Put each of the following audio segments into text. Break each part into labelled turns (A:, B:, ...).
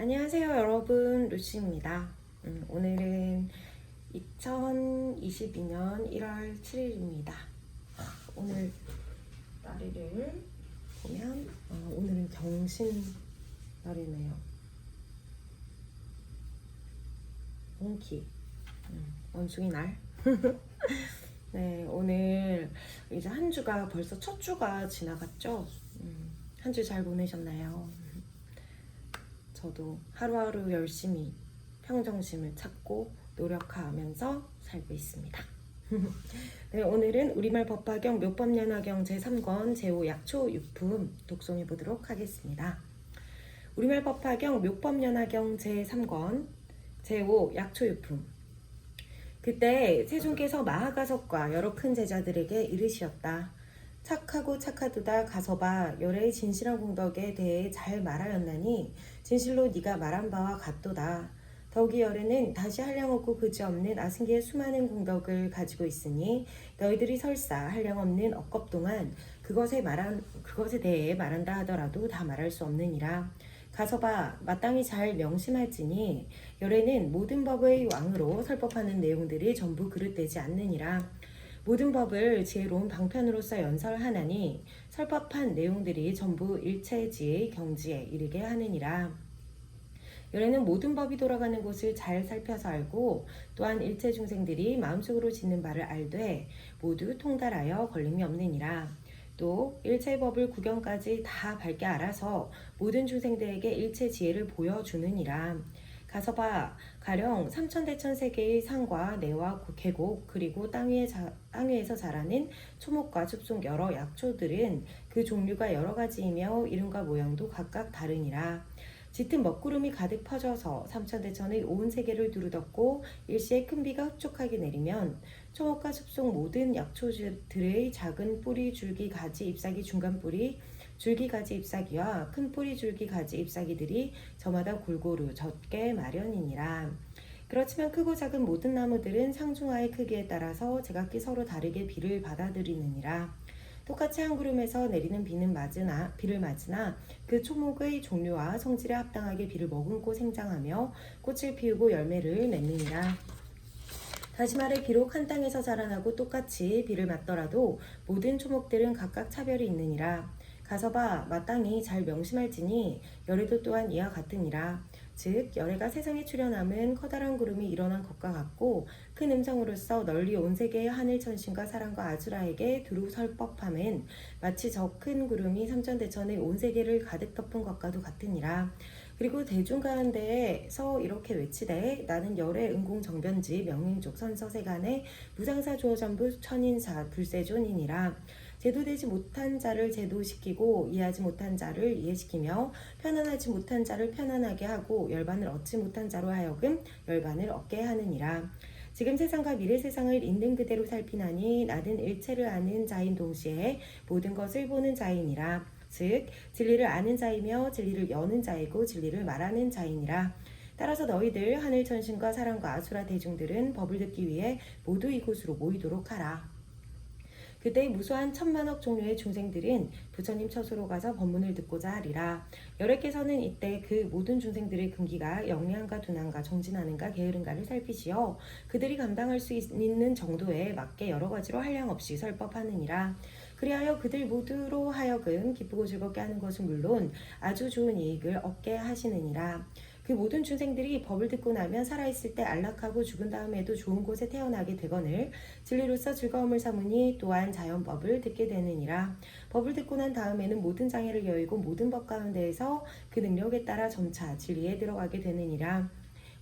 A: 안녕하세요 여러분 루시입니다. 음, 오늘은 2022년 1월 7일입니다. 오늘 날이를 보면 어, 오늘은 경신 날이네요. 원키 음, 원숭이 날. 네 오늘 이제 한 주가 벌써 첫 주가 지나갔죠. 음, 한주 잘 보내셨나요? 저도 하루하루 열심히 평정심을 찾고 노력하면서 살고 있습니다. 네, 오늘은 우리말 법화경 묘법연화경 제3권 제5 약초 유품 독송해 보도록 하겠습니다. 우리말 법화경 묘법연화경 제3권 제5 약초 유품 그때 세존께서 마하가석과 여러 큰 제자들에게 이르시었다. 착하고 착하도다 가서봐 열의 진실한 공덕에 대해 잘 말하였나니 진실로 네가 말한 바와 같도다. 더욱이 열에는 다시 한량없고 그지없는 아승기의 수많은 공덕을 가지고 있으니 너희들이 설사 한량없는 억겁 동안 그것에 말한 그것에 대해 말한다 하더라도 다 말할 수 없느니라. 가서봐 마땅히 잘 명심할지니 열에는 모든 법의 왕으로 설법하는 내용들이 전부 그릇되지 않느니라. 모든 법을 지혜로운 방편으로서 연설하나니 설법한 내용들이 전부 일체지의 경지에 이르게 하느니라. 열에는 모든 법이 돌아가는 곳을 잘 살펴서 알고 또한 일체 중생들이 마음속으로 짓는 바를 알되 모두 통달하여 걸림이 없느니라. 또 일체 법을 구경까지 다 밝게 알아서 모든 중생들에게 일체 지혜를 보여주느니라. 가서 봐 가령 삼천대천 세계의 산과 내와 계곡 그리고 땅 위에 자, 땅 위에서 자라는 초목과 숲속 여러 약초들은 그 종류가 여러 가지이며 이름과 모양도 각각 다르니라. 짙은 먹구름이 가득 퍼져서 삼천대천의 온 세계를 두루덮고 일시에 큰 비가 흡족하게 내리면 초목과 숲속 모든 약초들의 작은 뿌리, 줄기, 가지, 잎사귀, 중간 뿌리, 줄기, 가지, 잎사귀와 큰 뿌리, 줄기, 가지, 잎사귀들이 저마다 골고루 젖게 마련이니라. 그렇지만 크고 작은 모든 나무들은 상중하의 크기에 따라서 제각기 서로 다르게 비를 받아들이느니라. 똑같이 한 구름에서 내리는 비는 맞으나 비를 맞으나 그 초목의 종류와 성질에 합당하게 비를 머금고 생장하며 꽃을 피우고 열매를 맺느니라. 다시 말해 비록 한 땅에서 자라나고 똑같이 비를 맞더라도 모든 초목들은 각각 차별이 있느니라. 가서 봐 마땅히 잘 명심할지니 열애도 또한 이와 같으니라. 즉 열애가 세상에 출현함은 커다란 구름이 일어난 것과 같고 큰 음성으로서 널리 온 세계의 하늘 천신과 사랑과 아주라에게 두루 설법함은 마치 저 큰 구름이 삼천대천의 온 세계를 가득 덮은 것과도 같으니라. 그리고 대중 가운데에서 이렇게 외치되 나는 열의 은공 정변지 명민족 선서세간의 무상사 조어전부 천인사 불세존이니라. 제도되지 못한 자를 제도시키고 이해하지 못한 자를 이해시키며 편안하지 못한 자를 편안하게 하고 열반을 얻지 못한 자로 하여금 열반을 얻게 하느니라. 지금 세상과 미래 세상을 있는 그대로 살피나니 나는 일체를 아는 자인 동시에 모든 것을 보는 자이니라. 즉 진리를 아는 자이며 진리를 여는 자이고 진리를 말하는 자이니라. 따라서 너희들 하늘 천신과 사랑과 아수라 대중들은 법을 듣기 위해 모두 이곳으로 모이도록 하라. 그때 무수한 천만억 종류의 중생들은 부처님 처소로 가서 법문을 듣고자 하리라. 여래께서는 이때 그 모든 중생들의 금기가 영리한가 둔한가 정진하는가 게으른가를 살피시어 그들이 감당할 수 있는 정도에 맞게 여러 가지로 한량 없이 설법하느니라. 그리하여 그들 모두로 하여금 기쁘고 즐겁게 하는 것은 물론 아주 좋은 이익을 얻게 하시느니라. 그 모든 중생들이 법을 듣고 나면 살아있을 때 안락하고 죽은 다음에도 좋은 곳에 태어나게 되거늘 진리로서 즐거움을 삼으니 또한 자연법을 듣게 되느니라. 법을 듣고 난 다음에는 모든 장애를 여의고 모든 법 가운데에서 그 능력에 따라 점차 진리에 들어가게 되느니라.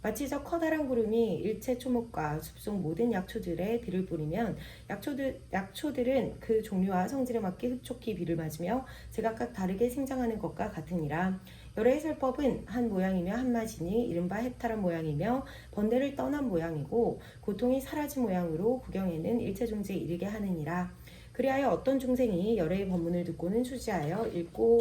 A: 마치 저 커다란 구름이 일체 초목과 숲속 모든 약초들에 비를 뿌리면 약초들, 약초들은 그 종류와 성질에 맞게 흡족히 비를 맞으며 제각각 다르게 생장하는 것과 같으니라. 여러 해설법은 한 모양이며 한 맛이니 이른바 해탈한 모양이며 번뇌를 떠난 모양이고 고통이 사라진 모양으로 구경에는 일체종지에 이르게 하느니라. 그리하여 어떤 중생이 열애의 법문을 듣고는 수지하여 읽고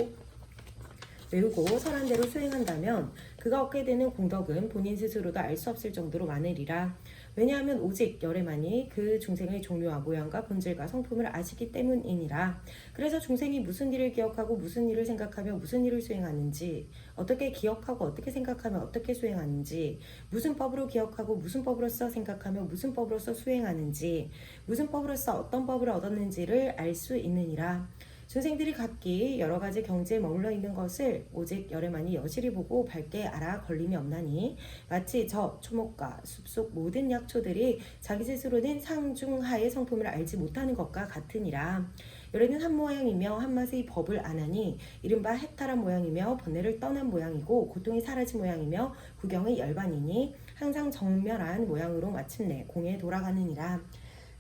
A: 외우고 설한 대로 수행한다면 그가 얻게 되는 공덕은 본인 스스로도 알 수 없을 정도로 많으리라. 왜냐하면 오직 열애만이 그 중생의 종류와 모양과 본질과 성품을 아시기 때문이니라. 그래서 중생이 무슨 일을 기억하고 무슨 일을 생각하며 무슨 일을 수행하는지, 어떻게 기억하고 어떻게 생각하며 어떻게 수행하는지, 무슨 법으로 기억하고 무슨 법으로서 생각하며 무슨 법으로서 수행하는지, 무슨 법으로서 어떤 법을 얻었는지를 알 수 있느니라. 중생들이 각기 여러 가지 경지에 머물러 있는 것을 오직 열애만이 여실히 보고 밝게 알아 걸림이 없나니 마치 저 초목과 숲속 모든 약초들이 자기 스스로는 상중하의 성품을 알지 못하는 것과 같으니라. 열애는 한 모양이며 한 맛의 법을 안하니 이른바 해탈한 모양이며 번뇌를 떠난 모양이고 고통이 사라진 모양이며 구경의 열반이니 항상 정멸한 모양으로 마침내 공에 돌아가느니라.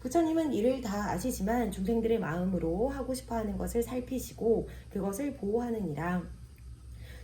A: 부처님은 이를 다 아시지만 중생들의 마음으로 하고 싶어 하는 것을 살피시고 그것을 보호하느니라.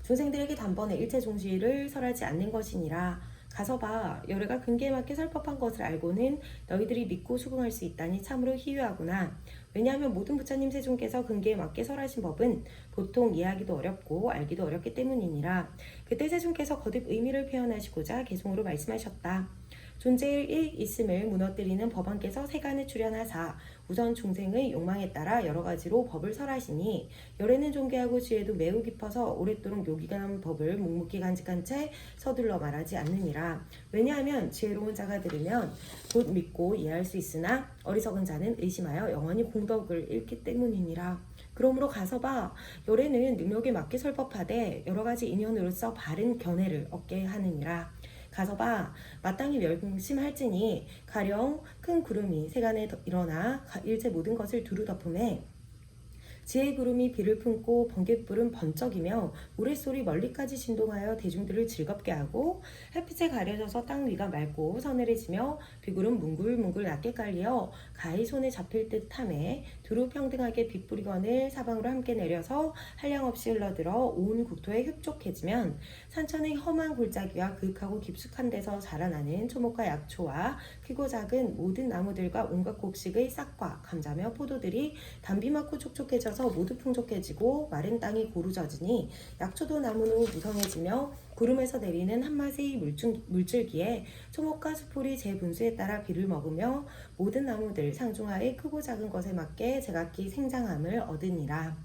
A: 중생들에게 단번에 일체 종시를 설하지 않는 것이니라. 가서 봐. 열애가 근기에 맞게 설법한 것을 알고는 너희들이 믿고 수긍할 수 있다니 참으로 희유하구나. 왜냐하면 모든 부처님 세존께서 근기에 맞게 설하신 법은 보통 이해하기도 어렵고 알기도 어렵기 때문이니라. 그때 세존께서 거듭 의미를 표현하시고자 개송으로 말씀하셨다. 존재의 일 있음을 무너뜨리는 법안께서 세간에 출현하사 우선 중생의 욕망에 따라 여러 가지로 법을 설하시니 열애는 존귀하고 지혜도 매우 깊어서 오랫도록 요기간 법을 묵묵히 간직한 채 서둘러 말하지 않느니라. 왜냐하면 지혜로운 자가 들으면 곧 믿고 이해할 수 있으나 어리석은 자는 의심하여 영원히 공덕을 잃기 때문이니라. 그러므로 가서 봐. 열애는 능력에 맞게 설법하되 여러 가지 인연으로서 바른 견해를 얻게 하느니라. 가서 봐. 마땅히 멸심할지니 가령 큰 구름이 세간에 더- 일어나 가- 일체 모든 것을 두루 덮음에 지혜의 구름이 비를 품고 번갯불은 번쩍이며 우레소리 멀리까지 진동하여 대중들을 즐겁게 하고 햇빛에 가려져서 땅 위가 맑고 서늘해지며 비구름 뭉글뭉글 낮게 깔려 가히 손에 잡힐 듯함에 두루 평등하게 빗뿌리건을 사방으로 함께 내려서 한량없이 흘러들어 온 국토에 흡족해지면 산천의 험한 골짜기와 그윽하고 깊숙한 데서 자라나는 초목과 약초와 크고 작은 모든 나무들과 온갖 곡식의 싹과 감자며 포도들이 담비 맞고 촉촉해져 서 모두 풍족해지고 마른 땅이 고루져지니 약초도 나무는 무성해지며 구름에서 내리는 물줄, 물줄기에 초목과 수풀이 제 분수에 따라 비를 먹으며 모든 나무들 상중하의 크고 작은 것에 맞게 제각기 생장함을 얻으니라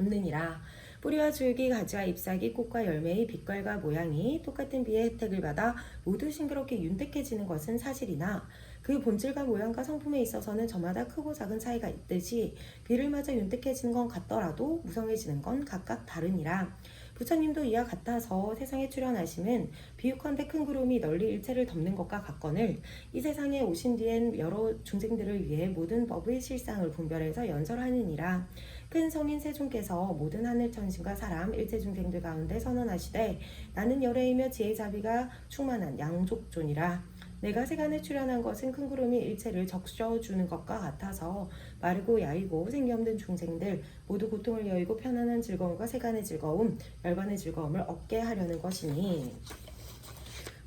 A: 얻느니라. 뿌리와 줄기, 가지와 잎사귀, 꽃과 열매의 빛깔과 모양이 똑같은 비의 혜택을 받아 모두 싱그럽게 윤택해지는 것은 사실이나 그 본질과 모양과 성품에 있어서는 저마다 크고 작은 차이가 있듯이 비를 맞아 윤택해지는 건 같더라도 무성해지는 건 각각 다르니라. 부처님도 이와 같아서 세상에 출현하심은 비유컨대 큰 구름이 널리 일체를 덮는 것과 같거늘 이 세상에 오신 뒤엔 여러 중생들을 위해 모든 법의 실상을 분별해서 연설하느니라. 큰 성인 세존께서 모든 하늘 천신과 사람 일체 중생들 가운데 선언하시되 나는 열애이며 지혜 자비가 충만한 양족존이라. 내가 세간에 출현한 것은 큰 구름이 일체를 적셔주는 것과 같아서 마르고 야이고 생기 없는 중생들 모두 고통을 여의고 편안한 즐거움과 세간의 즐거움, 열반의 즐거움을 얻게 하려는 것이니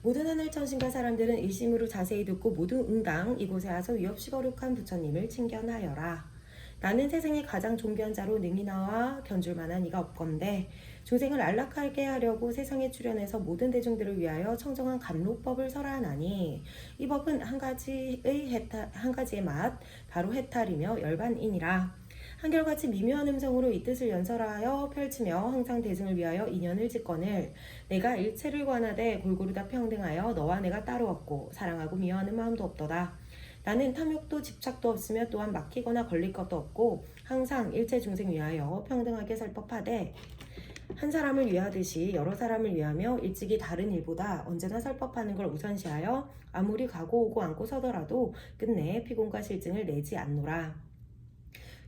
A: 모든 하늘 천신과 사람들은 일심으로 자세히 듣고 모두 응당 이곳에 와서 위없이 거룩한 부처님을 칭견하여라. 나는 세상의 가장 존귀한 자로 능히 나와 견줄 만한 이가 없건대. 중생을 안락하게 하려고 세상에 출현해서 모든 대중들을 위하여 청정한 감로법을 설하나니 이 법은 한 가지의 해탈, 한 가지의 맛 바로 해탈이며 열반이니라. 한결같이 미묘한 음성으로 이 뜻을 연설하여 펼치며 항상 대승을 위하여 인연을 짓거늘 내가 일체를 관하되 골고루 다 평등하여 너와 내가 따로 없고 사랑하고 미워하는 마음도 없도다 나는 탐욕도 집착도 없으며 또한 막히거나 걸릴 것도 없고 항상 일체 중생 위하여 평등하게 설법하되 한 사람을 위하듯이 여러 사람을 위하며 일찍이 다른 일보다 언제나 설법하는 걸 우선시하여 아무리 가고 오고 앉고 서더라도 끝내 피곤과 실증을 내지 않노라.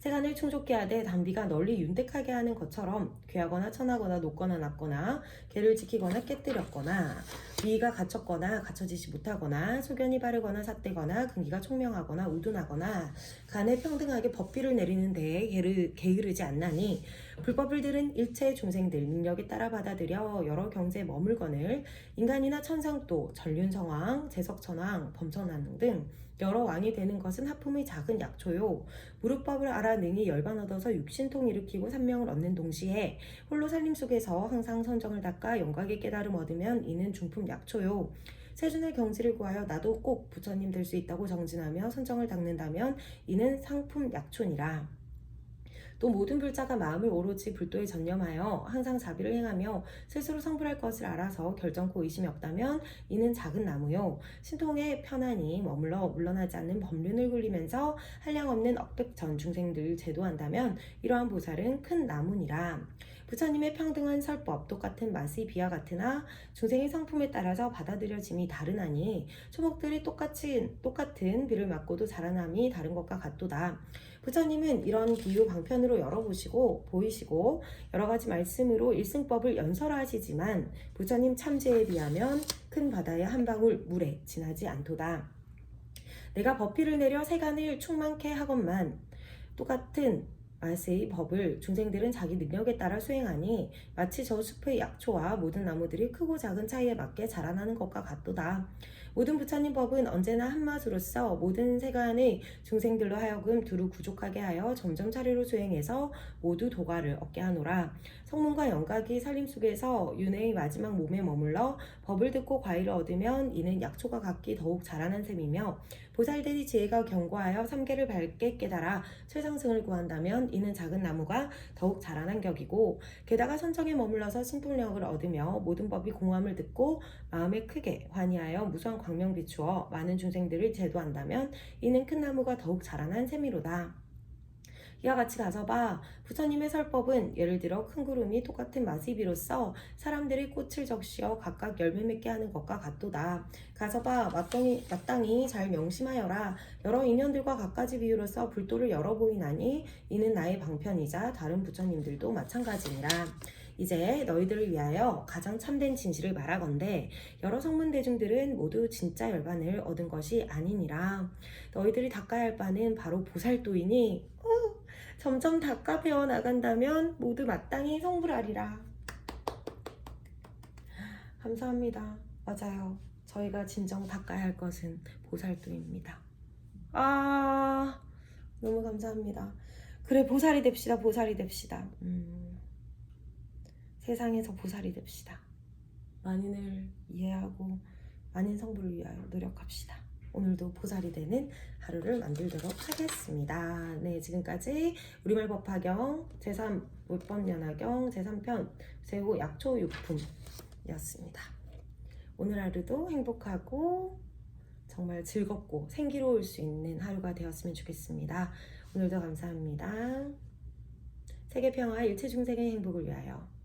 A: 세간을 충족케 하되 담비가 널리 윤택하게 하는 것처럼 괴하거나 천하거나 높거나 낮거나 개를 지키거나 깨뜨렸거나 위가 갇혔거나 갇혀지지 못하거나 소견이 바르거나 삿되거나 근기가 총명하거나 우둔하거나 간에 평등하게 법비를 내리는 데에 게으르, 게으르지 않나니 불법을 들은 일체 중생들 능력에 따라 받아들여 여러 경제 머물건을 인간이나 천상도, 전륜성왕, 제석천왕, 범천왕 등 여러 왕이 되는 것은 하품의 작은 약초요. 무릇법을 알아 능히 열반 얻어서 육신통 일으키고 산명을 얻는 동시에 홀로 살림 속에서 항상 선정을 닦아 영광의 깨달음 얻으면 이는 중품 약초요. 세준의 경지를 구하여 나도 꼭 부처님 될 수 있다고 정진하며 선정을 닦는다면 이는 상품 약초니라. 또 모든 불자가 마음을 오로지 불도에 전념하여 항상 자비를 행하며 스스로 성불할 것을 알아서 결정코 의심이 없다면 이는 작은 나무요 신통에 편안히 머물러 물러나지 않는 법륜을 굴리면서 한량없는 억백 전 중생들 제도한다면 이러한 보살은 큰 나무니라 부처님의 평등한 설법 똑같은 맛의 비와 같으나 중생의 성품에 따라서 받아들여짐이 다르나니 초목들이 똑같이 똑같은 비를 맞고도 자라남이 다른 것과 같도다. 부처님은 이런 비유 방편으로 열어보시고 보이시고 여러 가지 말씀으로 일승법을 연설하시지만 부처님 참제에 비하면 큰 바다의 한 방울 물에 지나지 않도다. 내가 법비를 내려 세간을 충만케 하건만 똑같은 맛의 법을 중생들은 자기 능력에 따라 수행하니 마치 저 숲의 약초와 모든 나무들이 크고 작은 차이에 맞게 자라나는 것과 같도다. 모든 부처님 법은 언제나 한맛으로서 모든 세간의 중생들로 하여금 두루 부족하게 하여 점점 차례로 수행해서 모두 도가를 얻게 하노라. 성문과 영각이 살림 속에서 윤회의 마지막 몸에 머물러 법을 듣고 과일을 얻으면 이는 약초가 각기 더욱 자라난 셈이며 보살들이 지혜가 견고하여 삼계를 밝게 깨달아 최상승을 구한다면 이는 작은 나무가 더욱 자라난 격이고 게다가 선정에 머물러서 신불력을 얻으며 모든 법이 공함을 듣고 마음에 크게 환희하여 무수한 광명 비추어 많은 중생들을 제도한다면 이는 큰 나무가 더욱 자라난 셈이로다. 이와 같이 가서 봐. 부처님의 설법은 예를 들어 큰 구름이 똑같은 마시비로서 사람들이 꽃을 적시어 각각 열매 맺게 하는 것과 같도다. 가서 봐. 마땅히, 마땅히 잘 명심하여라. 여러 인연들과 각가지 비유로서 불도를 열어 보이나니 이는 나의 방편이자 다른 부처님들도 마찬가지니라. 이제 너희들을 위하여 가장 참된 진실을 말하건대 여러 성문 대중들은 모두 진짜 열반을 얻은 것이 아니니라. 너희들이 닦아야 할 바는 바로 보살도이니 어, 점점 닦아 배워 나간다면 모두 마땅히 성불하리라. 감사합니다. 맞아요. 저희가 진정 닦아야 할 것은 보살도입니다. 아, 너무 감사합니다. 그래, 보살이 됩시다. 보살이 됩시다. 음, 세상에서 보살이 됩시다. 만인을 이해하고 만인 성불을 위하여 노력합시다. 오늘도 보살이 되는 하루를 만들도록 하겠습니다. 네, 지금까지 우리말 법화경 제3 물법연화경 제3편 세호 약초 육품이었습니다. 오늘 하루도 행복하고 정말 즐겁고 생기로울 수 있는 하루가 되었으면 좋겠습니다. 오늘도 감사합니다. 세계 평화 일체 중생의 행복을 위하여